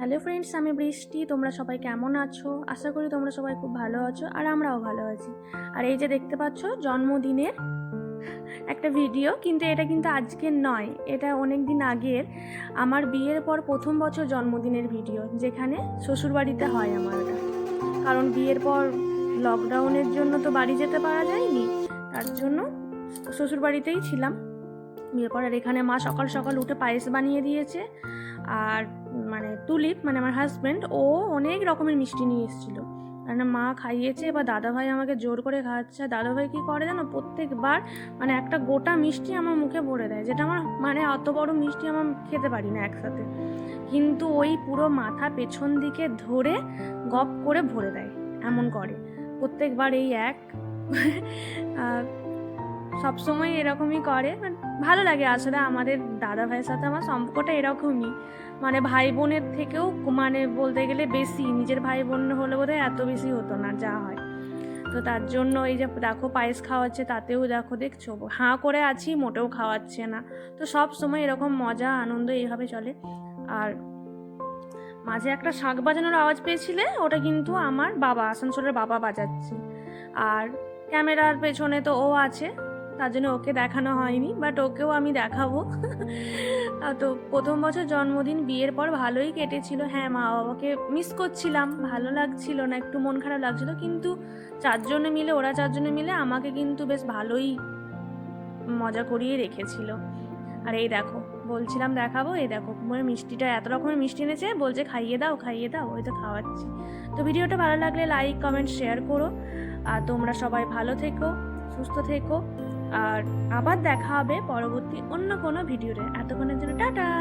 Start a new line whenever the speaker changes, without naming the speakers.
Hello friends আমি বৃষ্টি। তোমরা সবাই কেমন আছো? আশা করি তোমরা সবাই খুব ভালো আছো আর আমরাও ভালো আছি। আর এই যে দেখতে পাচ্ছ, জন্মদিনের একটা ভিডিও কিন্তু এটা কিন্তু আজকের নয়, এটা অনেক দিন আগের। আমার বিয়ের পর প্রথম বছর জন্মদিনের ভিডিও যেখানে শ্বশুরবাড়িতে হয় আমার কারণ বিয়ের পর লকডাউনের জন্য তো বাড়ি যেতে পারা যায়নি, তার জন্য শ্বশুরবাড়িতেই ছিলাম। বিয়ের পর আর এখানে মা সকাল সকাল উঠে পায়েস বানিয়ে দিয়েছে। আর মানে তুলিপ মানে আমার হাজব্যান্ড ও অনেক রকমের মিষ্টি নিয়ে এসেছিল। কারণ মা খাইয়েছে এবার দাদাভাই আমাকে জোর করে খাওয়াচ্ছে দাদাভাই কী করে জানো? প্রত্যেকবার মানে একটা গোটা মিষ্টি আমার মুখে ভরে দেয়, যেটা আমার মানে অত বড় মিষ্টি আমার খেতে পারি না একসাথে। কিন্তু ওই পুরো মাথা পেছন দিকে ধরে গপ করে ভরে দেয়, এমন করে। প্রত্যেকবার এই এক। সবসময় এরকমই করে ভালো লাগে। আসলে আমাদের দাদা ভাইয়ের সাথে আমার সম্পর্কটা এরকমই। মানে ভাই বোনের থেকেও মানে বলতে গেলে বেশি, নিজের ভাই বোন হলে বোধহয় এত বেশি হতো না, যা হয়। তো তার জন্য এই যে দেখো পায়েস খাওয়াচ্ছে, তাতেও দেখো দেখছ, হাঁ করে আছি, মোটেও খাওয়াচ্ছে না। তো সব সময় এরকম মজা, আনন্দ এইভাবে চলে। আর মাঝে একটা শাঁখ বাজানোর আওয়াজ পেয়েছিলে? ওটা কিন্তু আমার বাবা, আসানসোলের বাবা বাজাচ্ছে। আর ক্যামেরার পেছনে তো ও আছে। তার জন্য ওকে দেখানো হয়নি বাট ওকেও আমি দেখাবো। তো প্রথম বছর জন্মদিন, বিয়ের পর ভালোই কেটেছিল। হ্যাঁ মা বাবাকে মিস করছিলাম, ভালো লাগছিল না, একটু মন খারাপ লাগছিল, কিন্তু চারজনে মিলে, ওরা চারজনে মিলে আমাকে কিন্তু বেশ ভালোই মজা করিয়ে রেখেছিল। আর এই দেখো, বলছিলাম দেখাবো, এই দেখো মিষ্টিটা এত রকমের মিষ্টি এনেছে, বলছে খাইয়ে দাও খাইয়ে দাও, ওই তো খাওয়াচ্ছি। তো ভিডিওটা ভালো লাগলে লাইক কমেন্ট শেয়ার করো। আর তোমরা সবাই ভালো থেকো, সুস্থ থেকো। আর আবার দেখা হবে পরবর্তী অন্য কোনো ভিডিওতে। এতক্ষণের জন্য টাটা!